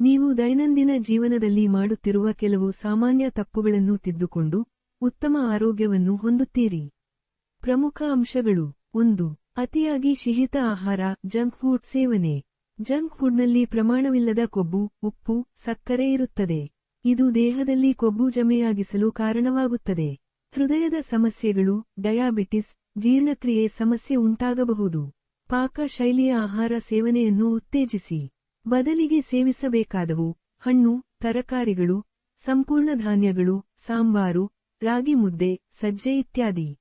ನೀವು ದೈನಂದಿನ ಜೀವನದಲ್ಲಿ ಮಾಡುತ್ತಿರುವ ಕೆಲವು ಸಾಮಾನ್ಯ ತಪ್ಪುಗಳನ್ನು ತಿದ್ದುಕೊಂಡು ಉತ್ತಮ ಆರೋಗ್ಯವನ್ನು ಹೊಂದುತ್ತೀರಿ. ಪ್ರಮುಖ ಅಂಶಗಳು. ಒಂದು, ಅತಿಯಾಗಿ ಶಿಹಿತ ಆಹಾರ, ಜಂಕ್ ಫುಡ್ ಸೇವನೆ. ಜಂಕ್ ಫುಡ್ನಲ್ಲಿ ಪ್ರಮಾಣವಿಲ್ಲದ ಕೊಬ್ಬು, ಉಪ್ಪು, ಸಕ್ಕರೆ ಇರುತ್ತದೆ. ಇದು ದೇಹದಲ್ಲಿ ಕೊಬ್ಬು ಜಮೆಯಾಗಿಸಲು ಕಾರಣವಾಗುತ್ತದೆ. ಹೃದಯದ ಸಮಸ್ಯೆಗಳು, ಡಯಾಬಿಟಿಸ್, ಜೀರ್ಣಕ್ರಿಯೆ ಸಮಸ್ಯೆ ಉಂಟಾಗಬಹುದು. ಪಾಕ ಶೈಲಿಯ ಆಹಾರ ಸೇವನೆಯನ್ನು ಉತ್ತೇಜಿಸಿ. ಬದಲಿಗೆ ಸೇವಿಸಬೇಕಾದವು. ಹಣ್ಣು, ತರಕಾರಿಗಳು, ಸಂಪೂರ್ಣ ಧಾನ್ಯಗಳು, ಸಾಂಬಾರು, ರಾಗಿ ಮುದ್ದೆ, ಸಜ್ಜೆ ಇತ್ಯಾದಿ.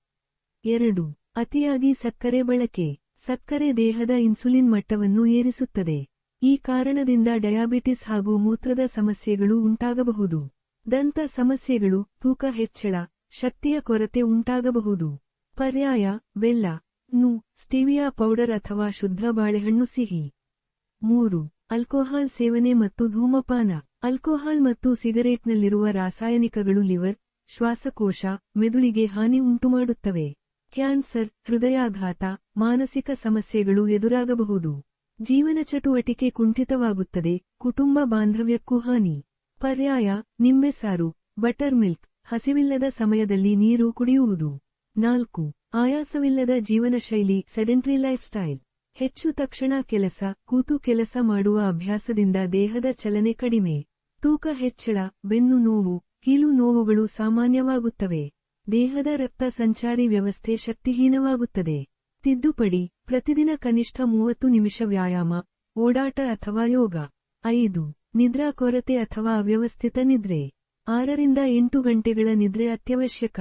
ಎರಡು. ಅತಿಯಾಗಿ ಸಕ್ಕರೆ ಬಳಕೆ. ಸಕ್ಕರೆ ದೇಹದ ಇನ್ಸುಲಿನ್ ಮಟ್ಟವನ್ನು ಏರಿಸುತ್ತದೆ. ಈ ಕಾರಣದಿಂದ ಡಯಾಬಿಟಿಸ್ ಹಾಗೂ ಮೂತ್ರದ ಸಮಸ್ಯೆಗಳು ಉಂಟಾಗಬಹುದು. ದಂತ ಸಮಸ್ಯೆಗಳು, ತೂಕ ಹೆಚ್ಚಳ, ಶಕ್ತಿಯ ಕೊರತೆ ಉಂಟಾಗಬಹುದು. ಪರ್ಯಾಯ, ಬೆಲ್ಲ, ನು, ಸ್ಟೀವಿಯಾ ಪೌಡರ್ ಅಥವಾ ಶುದ್ಧ ಬಾಳೆಹಣ್ಣು ಸಿಹಿ. ಮೂರು. ಅಲ್ಕೋಹಾಲ್ ಸೇವನೆ ಮತ್ತು ಧೂಮಪಾನ. ಅಲ್ಕೋಹಾಲ್ ಮತ್ತು ಸಿಗರೇಟ್ನಲ್ಲಿರುವ ರಾಸಾಯನಿಕಗಳು ಲಿವರ್, ಶ್ವಾಸಕೋಶ, ಮೆದುಳಿಗೆ ಹಾನಿ ಉಂಟುಮಾಡುತ್ತವೆ. ಕ್ಯಾನ್ಸರ್, ಹೃದಯಾಘಾತ, ಮಾನಸಿಕ ಸಮಸ್ಯೆಗಳು ಎದುರಾಗಬಹುದು. ಜೀವನ ಚಟುವಟಿಕೆ ಕುಂಠಿತವಾಗುತ್ತದೆ, ಕುಟುಂಬ ಬಾಂಧವ್ಯಕ್ಕೂ ಹಾನಿ. ಪರ್ಯಾಯ, ನಿಂಬೆ ಸಾರು, ಬಟರ್ ಮಿಲ್ಕ್, ಹಸಿವಿಲ್ಲದ ಸಮಯದಲ್ಲಿ ನೀರು ಕುಡಿಯುವುದು. ನಾಲ್ಕು, ಆಯಾಸವಿಲ್ಲದ ಜೀವನ ಶೈಲಿ ಸೆಡೆಂಟ್ರಿ ಲೈಫ್ ಸ್ಟೈಲ್. ಹೆಚ್ಚು ತಕ್ಷಣ ಕೆಲಸ, ಕೂತು ಕೆಲಸ ಮಾಡುವ ಅಭ್ಯಾಸದಿಂದ ದೇಹದ ಚಲನೆ ಕಡಿಮೆ. ತೂಕ ಹೆಚ್ಚಳ, ಬೆನ್ನು ನೋವು, ಕೀಲು ನೋವುಗಳು ಸಾಮಾನ್ಯವಾಗುತ್ತವೆ. ದೇಹದ ರಕ್ತ ಸಂಚಾರಿ ವ್ಯವಸ್ಥೆ ಶಕ್ತಿಹೀನವಾಗುತ್ತದೆ. ತಿದ್ದುಪಡಿ, ಪ್ರತಿದಿನ ಕನಿಷ್ಠ ಮೂವತ್ತು ನಿಮಿಷ ವ್ಯಾಯಾಮ, ಓಡಾಟ ಅಥವಾ ಯೋಗ. ಐದು, ನಿದ್ರಾ ಕೊರತೆ ಅಥವಾ ಅವ್ಯವಸ್ಥಿತ ನಿದ್ರೆ. ಆರರಿಂದ ಎಂಟು ಗಂಟೆಗಳ ನಿದ್ರೆ ಅತ್ಯವಶ್ಯಕ.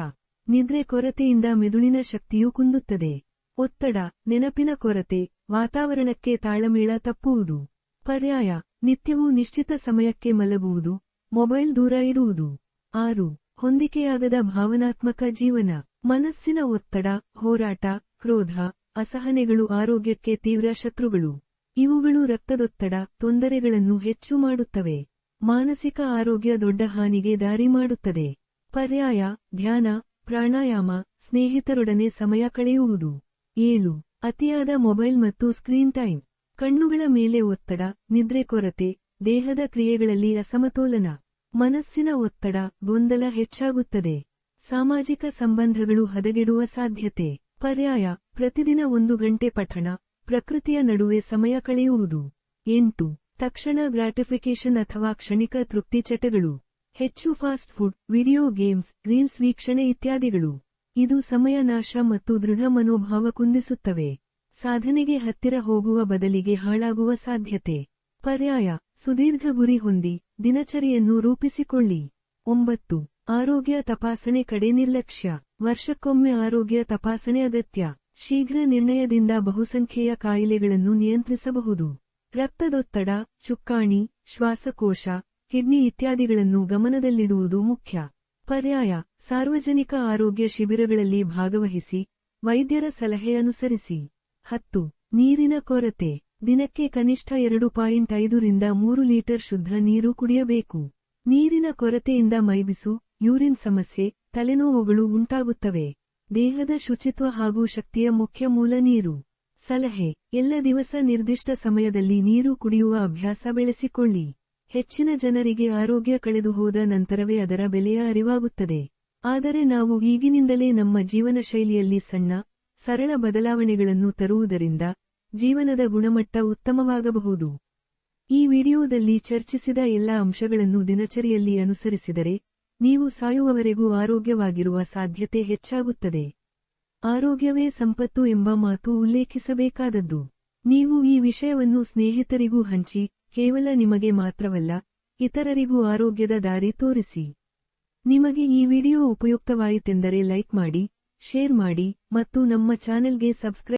ನಿದ್ರೆ ಕೊರತೆಯಿಂದ ಮೆದುಳಿನ ಶಕ್ತಿಯು ಕುಂದುತ್ತದೆ. ಒತ್ತಡ, ನೆನಪಿನ ಕೊರತೆ, ವಾತಾವರಣಕ್ಕೆ ತಾಳಮೇಳ ತಪ್ಪುವುದು. ಪರ್ಯಾಯ, ನಿತ್ಯವೂ ನಿಶ್ಚಿತ ಸಮಯಕ್ಕೆ ಮಲಗುವುದು, ಮೊಬೈಲ್ ದೂರ ಇಡುವುದು. ಆರು, ಹೊಂದಿಕೆಯಾಗದ ಭಾವನಾತ್ಮಕ ಜೀವನ. ಮನಸ್ಸಿನ ಒತ್ತಡ, ಹೋರಾಟ, ಕ್ರೋಧ, ಅಸಹನೆಗಳು ಆರೋಗ್ಯಕ್ಕೆ ತೀವ್ರ ಶತ್ರುಗಳು. ಇವುಗಳು ರಕ್ತದೊತ್ತಡ, ತೊಂದರೆಗಳನ್ನು ಹೆಚ್ಚು ಮಾಡುತ್ತವೆ. ಮಾನಸಿಕ ಆರೋಗ್ಯ ದೊಡ್ಡ ಹಾನಿಗೆ ದಾರಿ ಮಾಡುತ್ತದೆ. ಪರ್ಯಾಯ, ಧ್ಯಾನ, ಪ್ರಾಣಾಯಾಮ, ಸ್ನೇಹಿತರೊಡನೆ ಸಮಯ ಕಳೆಯುವುದು. ಏಳು. ಅತಿಯಾದ ಮೊಬೈಲ್ ಮತ್ತು ಸ್ಕ್ರೀನ್ ಟೈಮ್. ಕಣ್ಣುಗಳ ಮೇಲೆ ಒತ್ತಡ, ನಿದ್ರೆ ಕೊರತೆ, ದೇಹದ ಕ್ರಿಯೆಗಳಲ್ಲಿ ಅಸಮತೋಲನ, ಮನಸ್ಸಿನ ಒತ್ತಡ, ಗೊಂದಲ ಹೆಚ್ಚಾಗುತ್ತದೆ. ಸಾಮಾಜಿಕ ಸಂಬಂಧಗಳು ಹದಗೆಡುವ ಸಾಧ್ಯತೆ. ಪರ್ಯಾಯ, ಪ್ರತಿದಿನ ಒಂದು ಗಂಟೆ ಪಠಣ, ಪ್ರಕೃತಿಯ ನಡುವೆ ಸಮಯ ಕಳೆಯುವುದು. ಎಂಟು. ತಕ್ಷಣ ಗ್ರಾಟಿಫಿಕೇಶನ್ ಅಥವಾ ಕ್ಷಣಿಕ ತೃಪ್ತಿ ಚಟಗಳು. ಹೆಚ್ಚು fast food, video games, reels ವೀಕ್ಷಣೆ ಇತ್ಯಾದಿಗಳು. ಇದು ಸಮಯ ನಾಶ ಮತ್ತು ದೃಢ ಮನೋಭಾವ ಕುಂದಿಸುತ್ತವೆ. ಸಾಧನೆಗೆ ಹತ್ತಿರ ಹೋಗುವ ಬದಲಿಗೆ ಹಾಳಾಗುವ ಸಾಧ್ಯತೆ. ಪರ್ಯಾಯ. ಸುದೀರ್ಘ ಗುರಿ ಹೊಂದಿ, ದಿನಚರಿಯನ್ನು ರೂಪಿಸಿಕೊಳ್ಳಿ. ಒಂಬತ್ತು. ಆರೋಗ್ಯ ತಪಾಸಣೆ ಕಡೆ ನಿರ್ಲಕ್ಷ್ಯ. ವರ್ಷಕ್ಕೊಮ್ಮೆ ಆರೋಗ್ಯ ತಪಾಸಣೆ ಅಗತ್ಯ. ಶೀಘ್ರ ನಿರ್ಣಯದಿಂದ ಬಹುಸಂಖ್ಯೆಯ ಕಾಯಿಲೆಗಳನ್ನು ನಿಯಂತ್ರಿಸಬಹುದು. ರಕ್ತದೊತ್ತಡ, ಚುಕ್ಕಾಣಿ, ಶ್ವಾಸಕೋಶ, ಕಿಡ್ನಿ ಇತ್ಯಾದಿಗಳನ್ನು ಗಮನದಲ್ಲಿಡುವುದು ಮುಖ್ಯ. ಪರ್ಯಾಯ, ಸಾರ್ವಜನಿಕ ಆರೋಗ್ಯ ಶಿಬಿರಗಳಲ್ಲಿ ಭಾಗವಹಿಸಿ, ವೈದ್ಯರ ಸಲಹೆ ಅನುಸರಿಸಿ. ಹತ್ತು, ನೀರಿನ ಕೊರತೆ, ದಿನಕ್ಕೆ ಕನಿಷ್ಠ ಎರಡು ಪಾಯಿಂಟ್ ಐದರಿಂದ ಮೂರು ಲೀಟರ್ ಶುದ್ಧ ನೀರು ಕುಡಿಯಬೇಕು. ನೀರಿನ ಕೊರತೆಯಿಂದ ಮೈಬಿಸು, ಯೂರಿನ್ ಸಮಸ್ಯೆ, ತಲೆನೋವುಗಳು ಉಂಟಾಗುತ್ತವೆ. ದೇಹದ ಶುಚಿತ್ವ ಹಾಗೂ ಶಕ್ತಿಯ ಮುಖ್ಯ ಮೂಲ ನೀರು. ಸಲಹೆ, ಎಲ್ಲ ದಿವಸ ನಿರ್ದಿಷ್ಟ ಸಮಯದಲ್ಲಿ ನೀರು ಕುಡಿಯುವ ಅಭ್ಯಾಸ ಬೆಳೆಸಿಕೊಳ್ಳಿ. ಹೆಚ್ಚಿನ ಜನರಿಗೆ ಆರೋಗ್ಯ ಕಳೆದುಹೋದ ನಂತರವೇ ಅದರ ಬೆಲೆಯ ಅರಿವಾಗುತ್ತದೆ. ಆದರೆ ನಾವು ಈಗಿನಿಂದಲೇ ನಮ್ಮ ಜೀವನ ಶೈಲಿಯಲ್ಲಿ ಸಣ್ಣ, ಸರಳ ಬದಲಾವಣೆಗಳನ್ನು ತರುವುದರಿಂದ ಜೀವನದ ಗುಣಮಟ್ಟ ಉತ್ತಮವಾಗಬಹುದು. ಈ ವಿಡಿಯೋದಲ್ಲಿ ಚರ್ಚಿಸಿದ ಎಲ್ಲ ಅಂಶಗಳನ್ನು ದಿನಚರಿಯಲ್ಲಿ ಅನುಸರಿಸಿದರೆ ನೀವು ಸಾಯುವವರೆಗೂ ಆರೋಗ್ಯವಾಗಿರುವ ಸಾಧ್ಯತೆ ಹೆಚ್ಚಾಗುತ್ತದೆ. ಆರೋಗ್ಯವೇ ಸಂಪತ್ತು ಎಂಬ ಮಾತು ಉಲ್ಲೇಖಿಸಬೇಕಾದದ್ದು. ನೀವು ಈ ವಿಷಯವನ್ನು ಸ್ನೇಹಿತರಿಗೂ ಹಂಚಿ ಕೇವಲ ನಿಮಗೆ ಮಾತ್ರವಲ್ಲ, ಇತರರಿಗೂ ಆರೋಗ್ಯದ ದಾರಿ ತೋರಿಸಿ. ನಿಮಗೆ ಈ ವಿಡಿಯೋ ಉಪಯುಕ್ತವಾಯಿತೆಂದರೆ ಲೈಕ್ ಮಾಡಿ, ಶೇರ್ ಮಾಡಿ ಮತ್ತು ನಮ್ಮ ಚಾನೆಲ್ಗೆ ಸಬ್ಸ್ಕ್ರೈಬ್